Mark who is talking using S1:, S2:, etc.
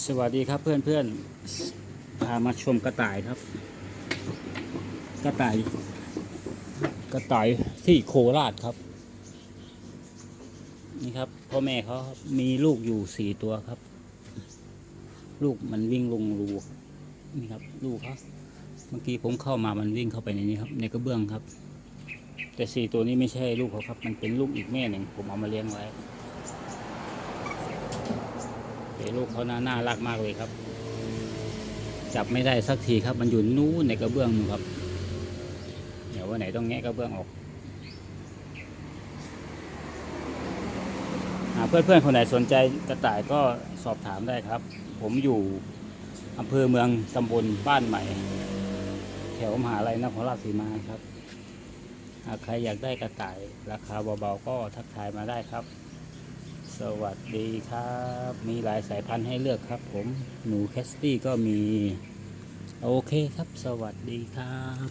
S1: สวัสดีครับเพื่อนเพื่อนพามาชมกระต่ายครับ กระต่าย กระต่ายที่โคราชครับ นี่ครับพ่อแม่เขามีลูกอยู่สี่ตัวครับ ลูกมันวิ่งลงรูนี่ครับ ลูกเขาเมื่อกี้ผมเข้ามามันวิ่งเข้าไปในนี้ครับ ในกระเบื้องครับ แต่สี่ตัวนี้ไม่ใช่ลูกเขาครับ มันเป็นลูกอีกแม่หนึ่งผมเอามาเลี้ยงไว้ ลูกเขาน่าน่ารักมากเลยครับ จับไม่ได้สักทีครับ มันอยู่นู้นในกระเบื้องครับ เดี๋ยววันไหนต้องแงะกระเบื้องออกอเพื่อนๆคนไหนสนใจกระต่ายก็สอบถามได้ครับ ผมอยู่อำเภอเมืองตำบลบ้านใหม่ แถวมหาลัยนครราชสีมาครับหากใครอยากได้กระต่ายราคาเบาๆก็ทักทายมาได้ครับ สวัสดีครับ มีหลายสายพันธุ์ให้เลือกครับผม หนูแคสตี้ก็มี โอเคครับ สวัสดีครับ